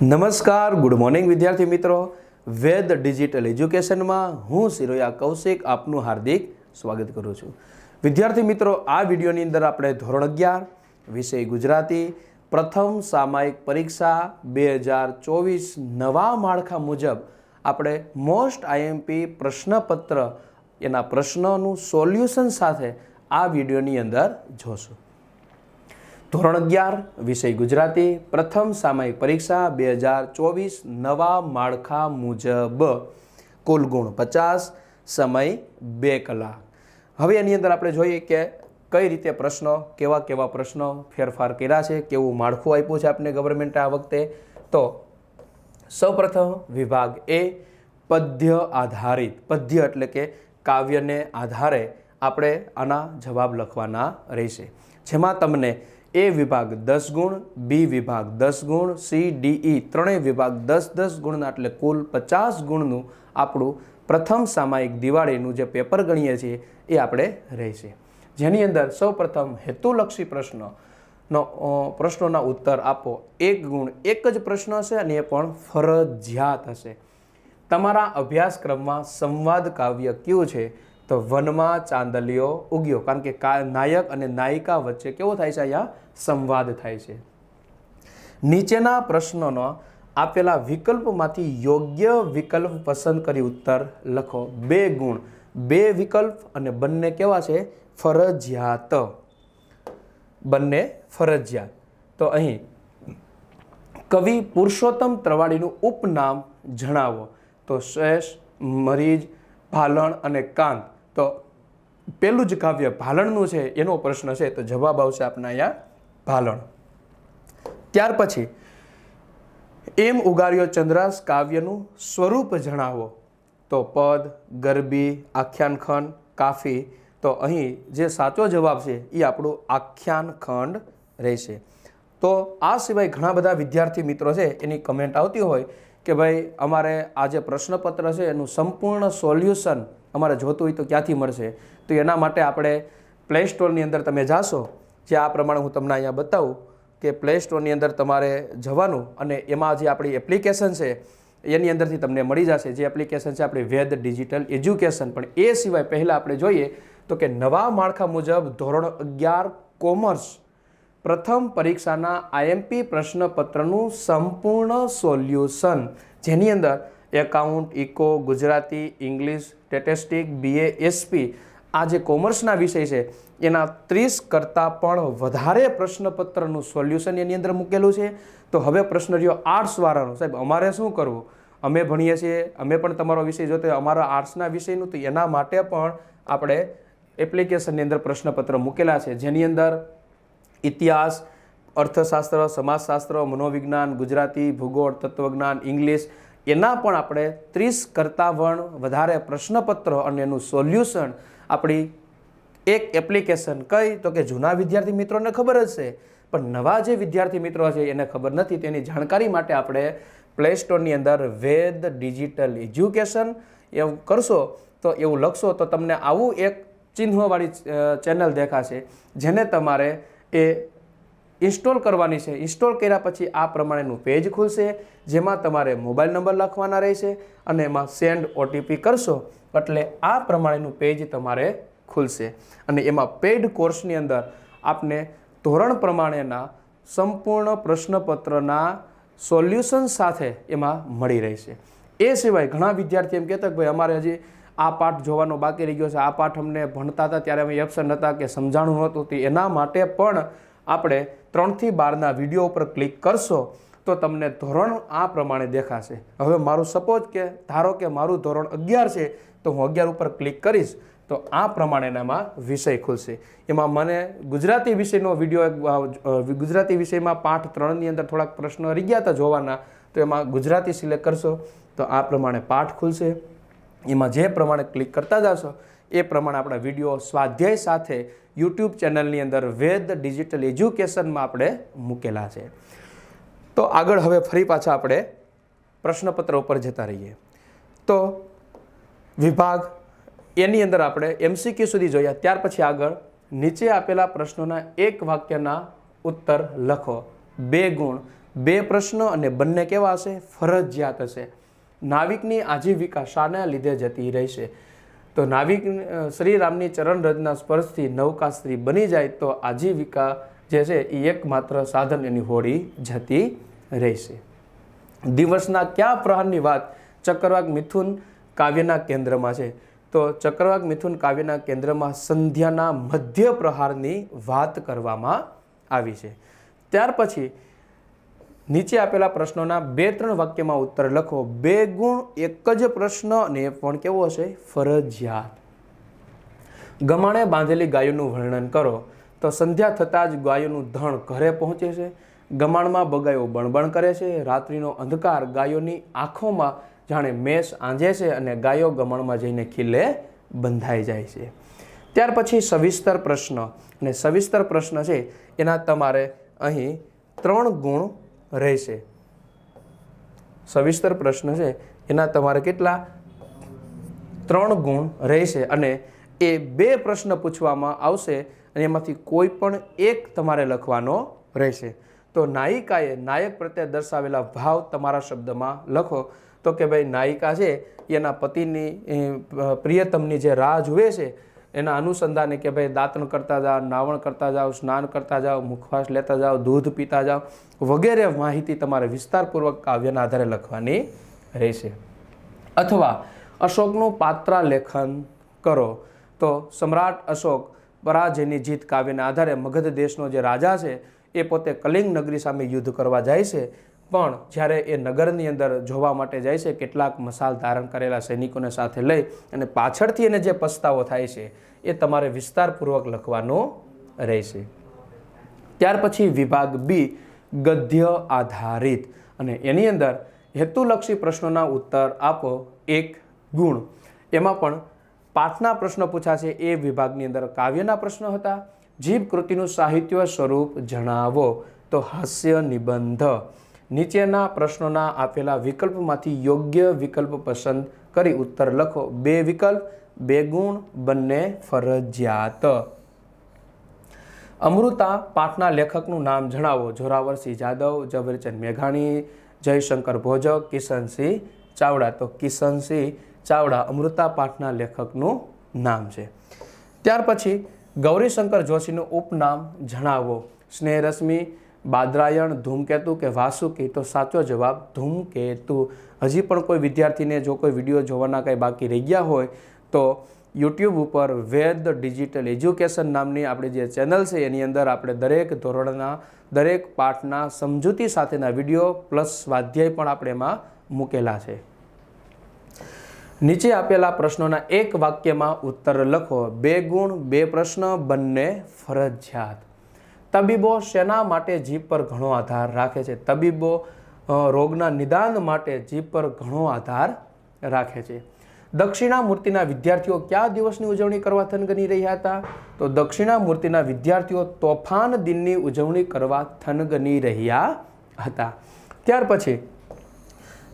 નમસ્કાર, good morning વિદ્યાર્થી મિત્રો. વેદ ડિજિટલ એજ્યુકેશનમાં હું સિરોયા કૌશિક આપનું હાર્દિક સ્વાગત કરું છું. વિદ્યાર્થી મિત્રો, આ વિડીયોની અંદર આપણે ધોરણ અગિયાર, વિષય ગુજરાતી, પ્રથમ સામાયિક પરીક્ષા બે હજાર ચોવીસ નવા માળખા મુજબ આપણે મોસ્ટ આઈએમપી પ્રશ્નપત્ર, એના પ્રશ્નોનું સોલ્યુશન સાથે આ વિડીયોની અંદર જોશું. ધોરણ અગિયાર, વિષય ગુજરાતી, પ્રથમ સામયિક પરીક્ષા બે હજાર ચોવીસ, નવા માળખા મુજબ. કુલ ગુણ પચાસ, સમય બે કલાક. હવે એની અંદર આપણે જોઈએ કે કઈ રીતે પ્રશ્નો, કેવા કેવા પ્રશ્નો ફેરફાર કર્યા છે, કેવું માળખું આપ્યું છે આપણે ગવર્મેન્ટે આ વખતે. તો સૌપ્રથમ વિભાગ એ પદ્ય આધારિત, પદ્ય એટલે કે કાવ્યને આધારે આપણે આના જવાબ લખવાના રહેશે. જેમાં તમને એ વિભાગ દસ ગુણ, બી વિભાગ દસ ગુણ, સી ડીઈ ત્રણેય વિભાગ દસ દસ ગુણના એટલે કુલ પચાસ ગુણનું આપણું પ્રથમ સામાયિક દિવાળીનું જે પેપર ગણીએ છીએ એ આપણે રહેશે. જેની અંદર સૌપ્રથમ હેતુલક્ષી પ્રશ્નનો પ્રશ્નોના ઉત્તર આપો. એક ગુણ એક જ પ્રશ્ન હશે અને એ પણ ફરજિયાત હશે. તમારા અભ્યાસક્રમમાં સંવાદ કાવ્ય કયું છે? તો વનમાં ચાંદલિયો ઉગ્યો. કારણ કે કા, નાયક અને નાયિકા વચ્ચે કેવો થાય છે અહીંયા? સંવાદ થાય છે. નીચેના પ્રશ્નોનો આપેલા વિકલ્પમાંથી યોગ્ય વિકલ્પ પસંદ કરી ઉત્તર લખો. બે ગુણ. બે વિકલ્પ અને બંને કેવા છે? ફરજિયાત. બંને ફરજિયાત. તો અહીં કવિ પુરુષોત્તમ ત્રવાડીનું ઉપનામ જણાવો. તો શેષ મરીજ ભાલણ અને કાંત. તો પેલું જ કાવ્ય ભાલણનું છે, એનો પ્રશ્ન છે, તો જવાબ આવશે આપણા અહીંયા ભાલણ. ત્યાર પછી, એમ ઉગાર્યો ચંદ્રાસ કાવ્યનું સ્વરૂપ જણાવો. તો પદ, ગરબી, આખ્યાનખંડ, કાફી, તો અહીં જે સાચો જવાબ છે એ આપણું આખ્યાન ખંડ રહેશે. તો આ સિવાય ઘણા બધા વિદ્યાર્થી મિત્રો છે, એની કમેન્ટ આવતી હોય કે ભાઈ અમારે આ જે પ્રશ્નપત્ર છે, એનું સંપૂર્ણ સોલ્યુશન અમારે જોતું હોય તો ક્યાંથી મળશે? તો એના માટે આપણે પ્લે સ્ટોરની અંદર તમે જાશો જે આ પ્રમાણે હું તમને અહીંયા બતાવું કે પ્લે સ્ટોરની અંદર તમારે જવાનું અને એમાં જે આપણી એપ્લિકેશન છે, એની અંદરથી તમને મળી જશે. જે એપ્લિકેશન છે આપણી વેદ ડિજિટલ એજ્યુકેશન પણ એ સિવાય પહેલાં આપણે જોઈએ તો કે નવા માળખા મુજબ ધોરણ અગિયાર કોમર્સ પ્રથમ પરીક્ષાના આઈએમપી પ્રશ્નપત્રનું સંપૂર્ણ સોલ્યુશન જેની અંદર account, eco, Gujarati, English, statistic, BA, SP આ જે કોમર્સના વિષય છે, એના ત્રીસ કરતાં પણ વધારે પ્રશ્નપત્રનું સોલ્યુશન એની અંદર મૂકેલું છે. તો હવે પ્રશ્ન રહ્યો આર્ટ્સવાળાનો સાહેબ, અમારે શું કરવું? અમે ભણીએ છીએ, અમે પણ તમારો વિષય જોતો અમારા આર્ટ્સના વિષયનું તો એના માટે પણ આપણે એપ્લિકેશનની અંદર પ્રશ્નપત્ર મૂકેલા છે. જેની અંદર ઇતિહાસ, અર્થશાસ્ત્ર, સમાજશાસ્ત્ર, મનોવિજ્ઞાન, ગુજરાતી, ભૂગોળ, તત્વજ્ઞાન, ઇંગ્લિશ એના પણ આપણે ત્રીસ કરતાં પણ વધારે પ્રશ્નપત્રો અને એનું સોલ્યુશન આપણી એક એપ્લિકેશન કઈ તો કે જૂના વિદ્યાર્થી મિત્રોને ખબર છે પણ નવા જે વિદ્યાર્થી મિત્રો છે એને ખબર નથી. તેની જાણકારી માટે આપણે પ્લે સ્ટોરની અંદર વેદ ડિજિટલ એજ્યુકેશન એવું કરશો તો એવું લખશો તો તમને આવું એક ચિહ્નવાળી ચેનલ દેખાશે. જેને તમારે એ ઇન્સ્ટોલ કરવાની છે. ઇન્સ્ટોલ કર્યા પછી આ પ્રમાણેનું પેજ ખુલશે, જેમાં તમારે મોબાઈલ નંબર લખવાના રહેશે અને એમાં સેન્ડ ઓટીપી કરશો, એટલે આ પ્રમાણેનું પેજ તમારે ખુલશે. અને એમાં પેઇડ કોર્સની અંદર આપને ધોરણ પ્રમાણેના સંપૂર્ણ પ્રશ્નપત્રના સોલ્યુશન સાથે એમાં મળી રહેશે. એ સિવાય ઘણા વિદ્યાર્થી એમ કહેતા કે ભાઈ, અમારે હજી આ પાઠ જોવાનો બાકી રહી ગયો છે. આ પાઠ અમને ભણતા હતા, ત્યારે અમે એબસન્ટ હતા કે સમજાણું નહોતું એના માટે પણ આપણે ત્રણથી બારના વીડિયો ઉપર ક્લિક કરશો તો તમને ધોરણ આ પ્રમાણે દેખાશે. હવે મારું સપોઝ કે, ધારો કે મારું ધોરણ અગિયાર છે, તો હું અગિયાર ઉપર ક્લિક કરીશ, તો આ પ્રમાણેનામાં વિષય ખુલશે. એમાં મને ગુજરાતી વિષયનો વીડિયો ગુજરાતી વિષયમાં પાઠ ત્રણની અંદર થોડાક પ્રશ્નો રહી ગયા હતા જોવાના, તો એમાં ગુજરાતી સિલેક્ટ કરશો, તો આ પ્રમાણે પાઠ ખુલશે. એમાં જે પ્રમાણે ક્લિક કરતા જશો એ પ્રમાણે આપણા વીડિયો સ્વાધ્યાય સાથે યુટ્યુબ ચેનલની અંદર વેદ ડિજિટલ એજ્યુકેશનમાં આપણે મૂકેલા છે. તો આગળ હવે ફરી પાછા આપણે પ્રશ્નપત્ર ઉપર જતા રહીએ. તો વિભાગ એની અંદર આપણે એમસીક્યુ સુધી જોયા. ત્યાર પછી આગળ નીચે આપેલા પ્રશ્નોના એક વાક્યના ઉત્તર લખો. બે ગુણ, બે પ્રશ્નો અને બંને કેવા હશે? ફરજિયાત હશે. નાવિકની આજીવિકા શાના લીધે જતી રહેશે. તો નાવિક શ્રી શ્રીરામની ચરણ રજના સ્પર્શથી નૌકા સ્ત્રી બની જાય તો આજીવિકા જે છે એ એકમાત્ર સાધન એની હોડી જતી રહેશે. દિવસના કયા પ્રહારની વાત ચક્રવાક મિથુન કાવ્યના કેન્દ્રમાં છે? તો ચક્રવાક મિથુન કાવ્યના કેન્દ્રમાં સંધ્યાના મધ્ય પ્રહારની વાત કરવામાં આવી છે. ત્યાર પછી નીચે આપેલા પ્રશ્નોના બે ત્રણ વાક્યમાં ઉત્તર લખો. બે ગુણ, એક જ પ્રશ્ન અને પણ કેવો હશે? ફરજિયાત. ગમાણે બાંધેલી ગાયોનું વર્ણન કરો. તો સંધ્યા થતાં જ ગાયોનું ધણ ઘરે પહોંચે છે. ગમાણમાં બગાયો બણબણ કરે છે. રાત્રિનો અંધકાર ગાયોની આંખોમાં જાણે મેષ આંજે છે અને ગાયો ગમણમાં જઈને ખીલે બંધાઈ જાય છે. ત્યાર પછી સવિસ્તર પ્રશ્ન. અને સવિસ્તર પ્રશ્ન છે, એના તમારે અહીં ત્રણ ગુણ રહેશે. સવિસ્તર પ્રશ્ન છે, એના તમારે કેટલા? ત્રણ ગુણ રહેશે અને એ બે પ્રશ્ન પૂછવામાં આવશે અને એમાંથી કોઈ પણ એક તમારે લખવાનો રહેશે. તો નાયિકાએ નાયક પ્રત્યે દર્શાવેલા ભાવ તમારા શબ્દમાં લખો. તો કે ભાઈ, નાયિકા છે, એના પતિની પ્રિયતમની જે રાહ જુએ છે એના અનુસંધાને કે ભાઈ દાંતણ કરતા જાઓ, નાવણ કરતા જાઓ, સ્નાન કરતા જાઓ, મુખવાસ લેતા જાઓ, દૂધ પીતા જાઓ, વગેરે માહિતી તમારે વિસ્તારપૂર્વક કાવ્યના આધારે લખવાની રહેશે. અથવા અશોકનું પાત્રાલેખન કરો. તો સમ્રાટ અશોક પરાજયની જીત કાવ્યના આધારે મગધ દેશનો જે રાજા છે, એ પોતે કલિંગ નગરી સામે યુદ્ધ કરવા જાય છે. પણ જ્યારે એ નગરની અંદર જોવા માટે જાય છે, કેટલાક મસાલ ધારણ કરેલા સૈનિકોને સાથે લઈ અને પાછળથી એને જે પસ્તાવો થાય છે, એ તમારે વિસ્તારપૂર્વક લખવાનો રહેશે. ત્યાર પછી વિભાગ બી, ગદ્ય આધારિત. અને એની અંદર હેતુલક્ષી પ્રશ્નોના ઉત્તર આપો એક ગુણ. એમાં પણ પાઠના પ્રશ્નો પૂછાશે, એ વિભાગની અંદર કાવ્યના પ્રશ્નો હતા. જીભ કૃતિનું સાહિત્ય સ્વરૂપ જણાવો. તો હાસ્ય નિબંધ. નીચેના પ્રશ્નોના આપેલા વિકલ્પમાંથી યોગ્ય વિકલ્પ પસંદ કરી ઉત્તર લખો. બે વિકલ્પ, બે ગુણ, બંને ફરજિયાત. અમૃતા પાઠના લેખકનું નામ જણાવો. જોરાવરસિંહ જાદવ, ઝવેરચંદ મેઘાણી, જયશંકર ભોજક, કિશનસિંહ ચાવડા. તો કિશનસિંહ ચાવડા અમૃતા પાઠના લેખકનું નામ છે. ત્યાર પછી ગૌરીશંકર જોશીનું ઉપનામ જણાવો. સ્નેહરશ્મિ બાદરાયણ, ધૂમકેતુ કે વાસુકી? તો સાચો જવાબ ધૂમકેતુ. હજી પણ કોઈ વિદ્યાર્થીને જો કોઈ વીડિયો જોવાના કંઈ બાકી રહી ગયા હોય, તો યુટ્યુબ ઉપર વેદ ડિજિટલ એજ્યુકેશન નામની આપણી જે ચેનલ છે, એની અંદર આપણે દરેક ધોરણના, દરેક પાઠના સમજૂતી સાથેના વીડિયો પ્લસ સ્વાધ્યાય પણ આપણે એમાં મૂકેલા છે. નીચે આપેલા પ્રશ્નોના એક વાક્યમાં ઉત્તર લખો. બે ગુણ, બે પ્રશ્ન, બંને ફરજિયાત. તબીબો શેના માટે જીભ પર ઘણો આધાર રાખે છે? તબીબો રોગના નિદાન માટે જીભ પર ઘણો આધાર રાખે છે. દક્ષિણામૂર્તિના વિદ્યાર્થીઓ કયા દિવસની ઉજવણી કરવા થનગની રહ્યા હતા? તો દક્ષિણામૂર્તિના વિદ્યાર્થીઓ તોફાન દિનની ઉજવણી કરવા થનગની રહ્યા હતા. ત્યાર પછી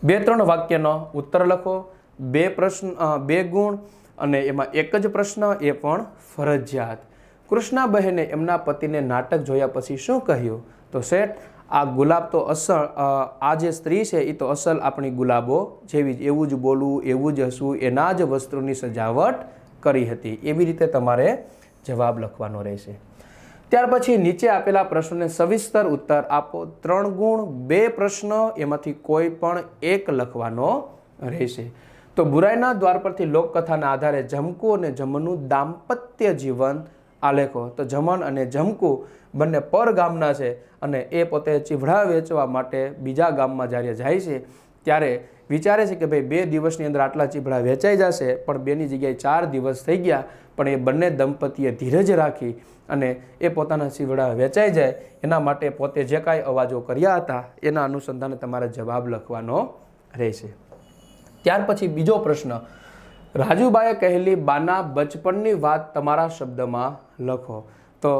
બે ત્રણ વાક્યનો ઉત્તર લખો. બે પ્રશ્ન બે ગુણ અને એમાં એક જ પ્રશ્ન, એ પણ ફરજિયાત. કૃષ્ણાબહેને એમના પતિને નાટક જોયા પછી શું કહ્યું? તો શેઠ, આ ગુલાબ તો અસલ આ જે સ્ત્રી છે એ તો અસલ આપણી ગુલાબો જેવી જ, એવું જ બોલવું, એવું જ હસવું, એના જ વસ્ત્રોની સજાવટ કરી હતી. એવી રીતે તમારે જવાબ લખવાનો રહેશે. ત્યાર પછી નીચે આપેલા પ્રશ્નોને સવિસ્તર ઉત્તર આપો. ત્રણ ગુણ, બે પ્રશ્ન, એમાંથી કોઈ પણ એક લખવાનો રહેશે. તો બુરાઈના દ્વાર પરથી લોકકથાના આધારે જમકુ અને જમનું દાંપત્ય જીવન આલેખો. તો જમણ અને જમકુ બંને પર ગામના છે અને એ પોતે ચીભડા વેચવા માટે બીજા ગામમાં જ્યારે જાય છે, ત્યારે વિચારે છે કે ભાઈ બે દિવસની અંદર આટલા ચીભડા વેચાઈ જશે, પણ બેની જગ્યાએ ચાર દિવસ થઈ ગયા, પણ એ બંને દંપતીએ ધીરજ રાખી અને એ પોતાના ચીવડા વેચાઈ જાય. એના માટે પોતે જે કાંઈ અવાજો કર્યા હતા, એના અનુસંધાને તમારે જવાબ લખવાનો રહેશે. ત્યાર પછી બીજો પ્રશ્ન રાજુબાએ કહેલી, બાના બચપણની વાત તમારા શબ્દમાં લખો. તો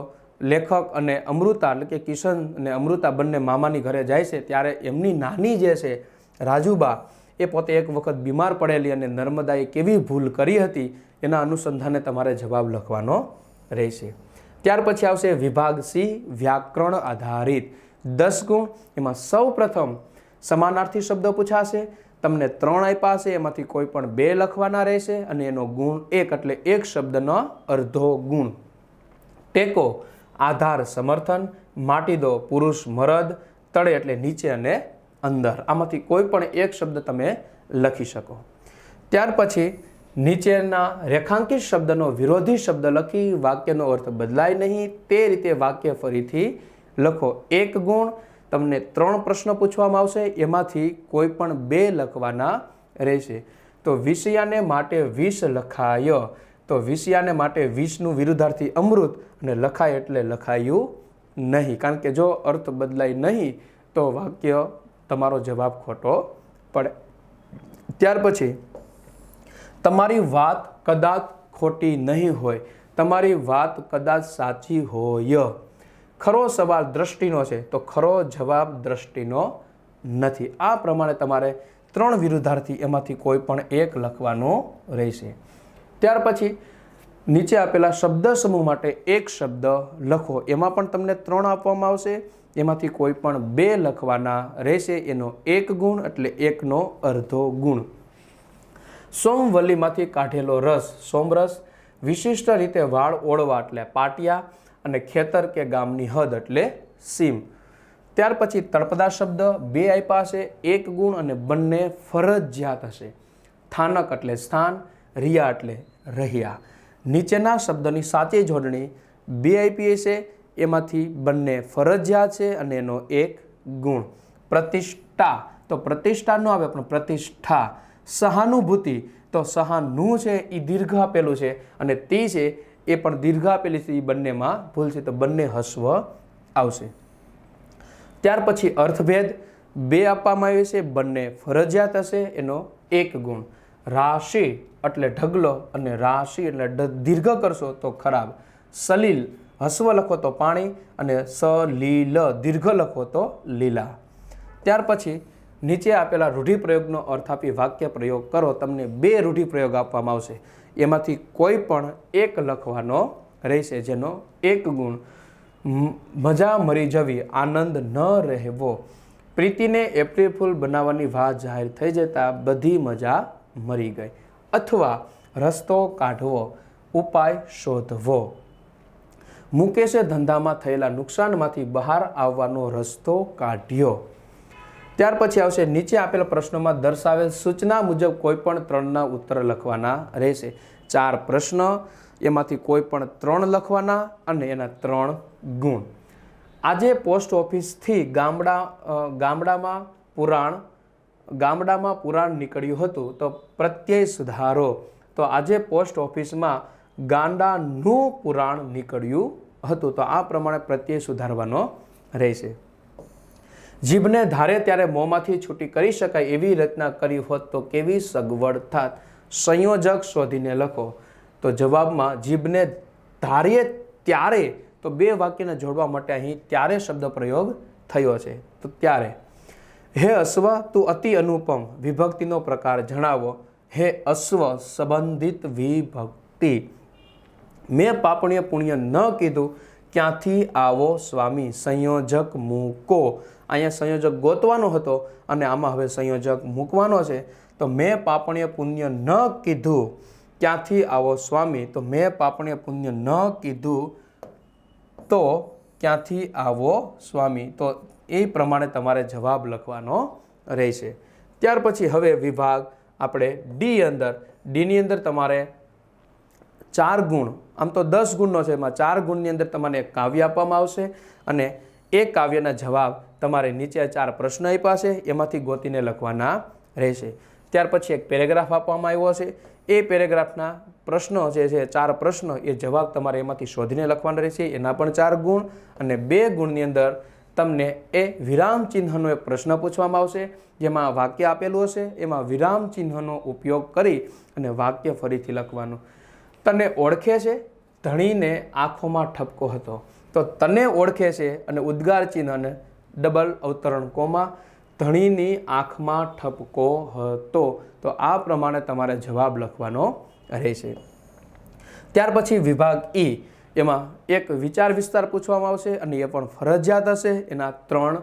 લેખક અને અમૃતા, એટલે કે કિશન અને અમૃતા બંને મામાની ઘરે જાય છે, ત્યારે એમની નાની જે છે, રાજુબા, એ પોતે એક વખત બીમાર પડેલી અને નર્મદાએ કેવી ભૂલ કરી હતી, એના અનુસંધાને તમારે જવાબ લખવાનો રહેશે. ત્યાર પછી આવશે વિભાગ સી, વ્યાકરણ આધારિત. દસ ગુણ, એમાં સૌ પ્રથમ સમાનાર્થી શબ્દો પૂછાશે. તમને ત્રણ આપ્યા છે, એમાંથી કોઈ પણ બે લખવાના રહેશે અને એનો ગુણ એક એટલે એક શબ્દનો અર્ધો ગુણ. ટેકો, આધાર સમર્થન, માટી દો, પુરુષ મરદ, તળે એટલે નીચે અને અંદર. આમાંથી કોઈ પણ એક શબ્દ તમે લખી શકો. ત્યાર પછી નીચેના રેખાંકિત શબ્દનો વિરોધી શબ્દ લખી વાક્યનો અર્થ બદલાય નહીં. તે રીતે વાક્ય ફરીથી લખો. એક ગુણ તમને ત્રણ પ્રશ્ન પૂછવામાં આવશે, એમાંથી કોઈ પણ બે લખવાના રહેશે. તો વિષયાને માટે વિષ લખાય. તો વિષયાને માટે વિષનું વિરુદ્ધાર્થી અમૃત અને લખાય એટલે લખાયું નહીં. કારણ કે જો અર્થ બદલાય નહીં, તો વાક્ય તમારો જવાબ ખોટો પડે. ત્યાર પછી, તમારી વાત કદાચ ખોટી નહીં હોય. તમારી વાત કદાચ સાચી હોય. ખરો સવાલ દ્રષ્ટિનો છે, તો ખરો જવાબ દ્રષ્ટિનો નથી. આ પ્રમાણે તમારે ત્રણ વિરુદ્ધાર્થી એમાંથી કોઈ પણ એક લખવાનો રહેશે. ત્યાર પછી નીચે આપેલા શબ્દ સમૂહ માટે એક શબ્દ લખો. એમાં પણ તમને ત્રણ આપવામાં આવશે. એમાંથી કોઈ પણ બે લખવાના રહેશે. એનો એક ગુણ એટલે એકનો અર્ધો ગુણ. સોમવલ્લીમાંથી કાઢેલો રસ. સોમરસ વિશિષ્ટ રીતે વાળ ઓળવા એટલે પાટિયા. અને ખેતર કે ગામની હદ એટલે સીમ. ત્યાર પછી તળપદા શબ્દ, બે આપ્યા છે એક ગુણ અને બંને ફરજિયાત હશે. સ્થાનક એટલે સ્થાન, રિયા એટલે રહ્યા. નીચેના શબ્દની સાચી જોડણી બે આપી છે એમાંથી બંને ફરજિયાત છે અને એનો એક ગુણ. પ્રતિષ્ઠા, તો પ્રતિષ્ઠા ન આવે પણ પ્રતિષ્ઠા. સહાનુભૂતિ, તો સહાનું છે એ દીર્ઘ આપેલું છે અને તે છે એ પણ દીર્ઘ આપેલી છે એ બંનેમાં. ભૂલ છે તો બંને હસ્વ આવશે. ત્યાર પછી અર્થભેદ બે આપવામાં આવ્યો છે, બંને ફરજિયાત હશે એનો એક ગુણ. રાશિ એટલે ઢગલો અને રાશિ એટલે દીર્ઘ કરશો તો ખરાબ. સલીલ, હસ્વ લખો તો પાણી અને સલીલ, દીર્ઘ લખો તો લીલા. ત્યાર પછી નીચે આપેલા રૂઢિપ્રયોગનો અર્થ આપી વાક્ય પ્રયોગ કરો. તમને બે રૂઢિપ્રયોગ આપવામાં આવશે. એમાંથી કોઈ પણ એક લખવાનો રહેશે જેનો એક ગુણ મજા મરી જવી, આનંદ ન રહેવો. પ્રીતિને એપ્રિલ ફૂલ બનાવવાની વાત જાહેર થઈ જતાં બધી મજા મરી ગઈ. અથવા રસ્તો કાઢવો, ઉપાય શોધવો. મુકેશે ધંધામાં થયેલા નુકસાનમાંથી બહાર આવવાનો રસ્તો કાઢ્યો. ત્યાર પછી આવશે નીચે આપેલા પ્રશ્નોમાં દર્શાવેલ સૂચના મુજબ કોઈ પણ ત્રણના ઉત્તર લખવાના રહેશે. ચાર પ્રશ્ન, એમાંથી કોઈ પણ ત્રણ લખવાના અને એના ત્રણ ગુણ. આજે પોસ્ટ ઓફિસથી ગામડા ગામડામાં પુરાણ ગામડામાં પુરાણ નીકળ્યું હતું, તો પ્રત્યય સુધારો. તો આજે પોસ્ટ ઓફિસમાં ગાંડાનું પુરાણ નીકળ્યું હતું, તો આ પ્રમાણે પ્રત્યય સુધારવાનો રહેશે. જીભને ધારે ત્યારે મોંમાંથી છૂટી કરી શકાય એવી રચના કરી હોત તો કેવી સગવડ થાત? સંયોજક શોધીને લખો. તો જવાબમાં, જીભને ધારીએ ત્યારે? તો બે વાક્યને જોડવા માટે અહીં ત્યારે શબ્દ પ્રયોગ થયો છે. તો ત્યારે, હે અશ્વ, તું અતિ અનુપમ, વિભક્તિનો પ્રકાર જણાવો. હે અશ્વ, સંબંધિત વિભક્તિ. મેં પાપણીય પુણ્ય ન કીધું. ક્યાંથી આવો સ્વામી? સંયોજક મૂકો. અહીંયા સંયોજક ગોતવાનો હતો અને આમાં હવે સંયોજક મૂકવાનો છે. તો મેં પાપણીય પુણ્ય ન કીધું ક્યાંથી આવો સ્વામી? તો મેં પાપણીય પુણ્ય ન કીધું તો ક્યાંથી આવો સ્વામી? તો એ પ્રમાણે તમારે જવાબ લખવાનો રહેશે. ત્યાર પછી હવે વિભાગ આપણે ડી અંદર. ડીની અંદર તમારે ચાર ગુણ. આમ તો દસ ગુણનો છે, એમાં ચાર ગુણની અંદર તમને કાવ્ય આપવામાં આવશે અને એ કાવ્યના જવાબ તમારે નીચે ચાર પ્રશ્ન આપ્યા છે, એમાંથી ગોતીને લખવાના રહેશે. ત્યાર પછી એક પેરેગ્રાફ આપવામાં આવ્યો છે એ પેરેગ્રાફના પ્રશ્નો જે છે, ચાર પ્રશ્નો એ જવાબ તમારે એમાંથી શોધીને લખવાના રહેશે. એના પણ ચાર ગુણ અને બે ગુણની અંદર તમને એ વિરામ ચિહ્નનો એક પ્રશ્ન પૂછવામાં આવશે, જેમાં વાક્ય આપેલું હશે. એમાં વિરામ ચિહ્નનો ઉપયોગ કરી અને વાક્ય ફરીથી લખવાનું. તને ઓળખે છે? ધણીને આંખોમાં ઠપકો હતો. તો તને ઓળખે છે અને ઉદ્ગાર ચિહ્ન અને ડબલ અવતરણ કોમા ધણીની આંખમાં ઠપકો હતો. તો આ પ્રમાણે તમારે જવાબ લખવાનો રહેશે. ત્યાર પછી વિભાગ ઈ, એમાં એક વિચાર વિસ્તાર પૂછવામાં આવશે અને એ પણ ફરજિયાત હશે. એના ત્રણ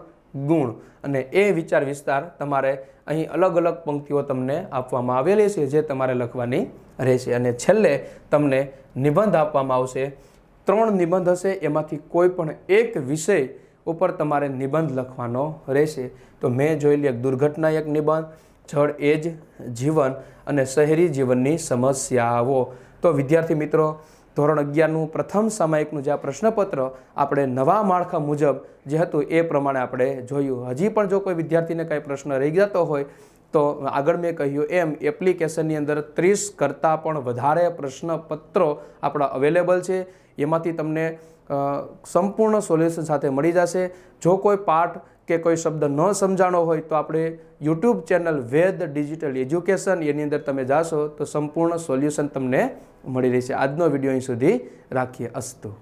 ગુણ અને એ વિચાર વિસ્તાર તમારે અહીં અલગ અલગ પંક્તિઓ તમને આપવામાં આવેલી છે, જે તમારે લખવાની રહેશે. અને છેલ્લે તમને નિબંધ આપવામાં આવશે ત્રણ નિબંધ હશે, એમાંથી કોઈ પણ એક વિષય ઉપર તમારે નિબંધ લખવાનો રહેશે. તો મેં જોયેલી એક દુર્ઘટના એક નિબંધ, જળ એ જ જીવન અને શહેરી જીવનની સમસ્યાઓ. તો વિદ્યાર્થી મિત્રો, ધોરણ અગિયારનું પ્રથમ સામાયિકનું જે આ પ્રશ્નપત્ર આપણે નવા માળખા મુજબ જે હતું એ પ્રમાણે આપણે જોયું. હજી પણ જો કોઈ વિદ્યાર્થીને કાંઈ પ્રશ્ન રહી જતો હોય, તો આગળ મેં કહ્યું એમ, એપ્લિકેશનની અંદર ત્રીસ કરતાં પણ વધારે પ્રશ્નપત્રો આપણા અવેલેબલ છે. એમાંથી તમને સંપૂર્ણ સોલ્યુશન સાથે મળી જશે. જો કોઈ પાઠ કે કોઈ શબ્દ ન સમજાણો હોય તો આપણે YouTube channel Ved digital education એની અંદર તમે જાશો તો સંપૂર્ણ સોલ્યુશન તમને મળી રહેશે. આજનો વીડિયો અહીં સુધી રાખીએ. અસ્તુ.